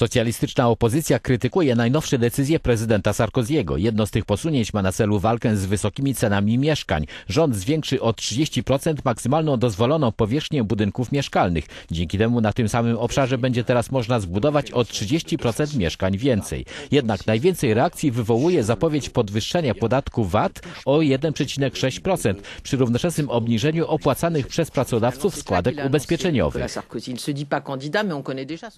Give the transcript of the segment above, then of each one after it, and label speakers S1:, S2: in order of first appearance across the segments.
S1: Socjalistyczna opozycja krytykuje najnowsze decyzje prezydenta Sarkoziego. Jedno z tych posunięć ma na celu walkę z wysokimi cenami mieszkań. Rząd zwiększy o 30% maksymalną dozwoloną powierzchnię budynków mieszkalnych. Dzięki temu na tym samym obszarze będzie teraz można zbudować o 30% mieszkań więcej. Jednak najwięcej reakcji wywołuje zapowiedź podwyższenia podatku VAT o 1,6% przy równoczesnym obniżeniu opłacanych przez pracodawców składek ubezpieczeniowych.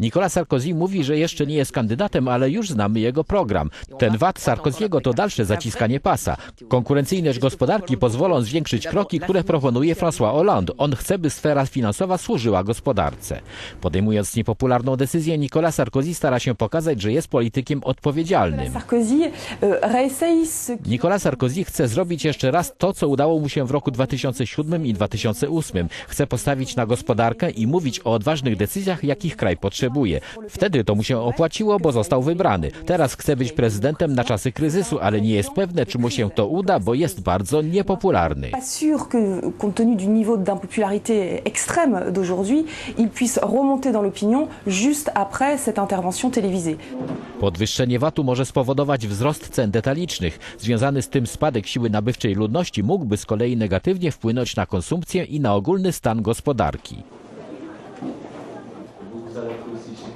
S1: Nicolas Sarkozy mówi, że jeszcze nie jest kandydatem, ale już znamy jego program. Ten VAT Sarkoziego to dalsze zaciskanie pasa. Konkurencyjność gospodarki pozwolą zwiększyć kroki, które proponuje François Hollande. On chce, by sfera finansowa służyła gospodarce. Podejmując niepopularną decyzję, Nicolas Sarkozy stara się pokazać, że jest politykiem odpowiedzialnym. Nicolas Sarkozy chce zrobić jeszcze raz to, co udało mu się w roku 2007 i 2008. Chce postawić na gospodarkę i mówić o odważnych decyzjach, jakich kraj potrzebuje. Wtedy to mu się opłaciło, bo został wybrany. Teraz chce być prezydentem na czasy kryzysu, ale nie jest pewne, czy mu się to uda, bo jest bardzo niepopularny.
S2: pas sûr que, compte tenu du niveau d'impopularité extrême d'aujourd'hui, il puisse remonter dans l'opinion juste après cette intervention télévisée.
S1: Podwyższenie VAT-u może spowodować wzrost cen detalicznych. Związany z tym spadek siły nabywczej ludności mógłby z kolei negatywnie wpłynąć na konsumpcję i na ogólny stan gospodarki.
S3: vous arrêtez aussi chez